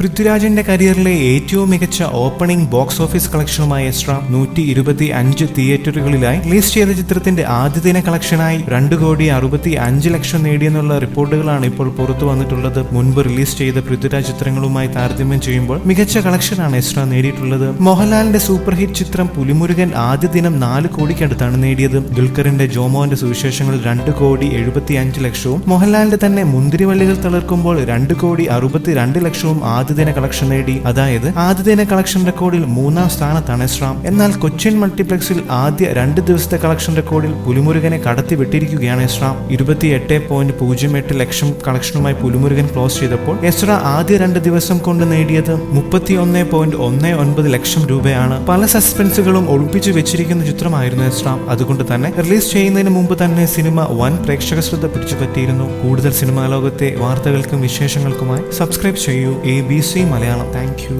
പൃഥ്വിരാജിന്റെ കരിയറിലെ ഏറ്റവും മികച്ച ഓപ്പണിംഗ് ബോക്സ് ഓഫീസ് കളക്ഷനുമായ എസ്ട്ര നൂറ്റി ഇരുപത്തി അഞ്ച് തിയേറ്ററുകളിലായി റിലീസ് ചെയ്ത ചിത്രത്തിന്റെ ആദ്യ ദിന കളക്ഷനായി രണ്ട് കോടി അറുപത്തി അഞ്ച് ലക്ഷം നേടിയെന്നുള്ള റിപ്പോർട്ടുകളാണ് ഇപ്പോൾ പുറത്തു വന്നിട്ടുള്ളത്. മുൻപ് റിലീസ് ചെയ്ത പൃഥ്വിരാജ് ചിത്രങ്ങളുമായി താരതമ്യം ചെയ്യുമ്പോൾ മികച്ച കളക്ഷനാണ് എസ്ട്ര നേടിയിട്ടുള്ളത്. മോഹൻലാലിന്റെ സൂപ്പർ ഹിറ്റ് ചിത്രം പുലിമുരുകൻ ആദ്യ ദിനം നാല് കോടിക്കടുത്താണ് നേടിയത്. ദുൽഖറിന്റെ ജോമോന്റെ സുവിശേഷങ്ങൾ രണ്ട് കോടി എഴുപത്തി അഞ്ച് ലക്ഷവും മോഹൻലാലിന്റെ തന്നെ മുന്തിരിവള്ളികൾ തളർക്കുമ്പോൾ രണ്ട് കോടി അറുപത്തി രണ്ട് ലക്ഷവും ആദ്യ ദിന കളക്ഷൻ നേടി. അതായത് ആദ്യദിന കളക്ഷൻ റെക്കോർഡിൽ മൂന്നാം സ്ഥാനത്താണ് എസ്രാം എന്നാൽ കൊച്ചിൻ മൾട്ടിപ്ലക്സിൽ ആദ്യ രണ്ട് ദിവസത്തെ കളക്ഷൻ റെക്കോർഡിൽ പുലിമുരുകനെ കടത്തി വിട്ടിരിക്കുകയാണ് എസ്രാം ഇരുപത്തി എട്ട് പോയിന്റ് പൂജ്യം എട്ട് ലക്ഷം കളക്ഷനുമായി പുലിമുരുകൻ ക്ലോസ് ചെയ്തപ്പോൾ എസ്ര ആദ്യ രണ്ട് ദിവസം കൊണ്ട് നേടിയത് മുപ്പത്തി ഒന്ന് പോയിന്റ് ഒന്ന് ഒൻപത് ലക്ഷം രൂപയാണ്. പല സസ്പെൻസുകളും ഒളിപ്പിച്ചു വെച്ചിരിക്കുന്ന ചിത്രമായിരുന്നു എസ്രാം അതുകൊണ്ട് തന്നെ റിലീസ് ചെയ്യുന്നതിന് മുമ്പ് തന്നെ സിനിമ വൻ പ്രേക്ഷക ശ്രദ്ധ പിടിച്ചുപറ്റിയിരുന്നു. കൂടുതൽ സിനിമാ ലോകത്തെ വാർത്തകൾക്കും വിശേഷങ്ങൾക്കുമായി സബ്സ്ക്രൈബ് ചെയ്യൂ. A B C Malayalam thank you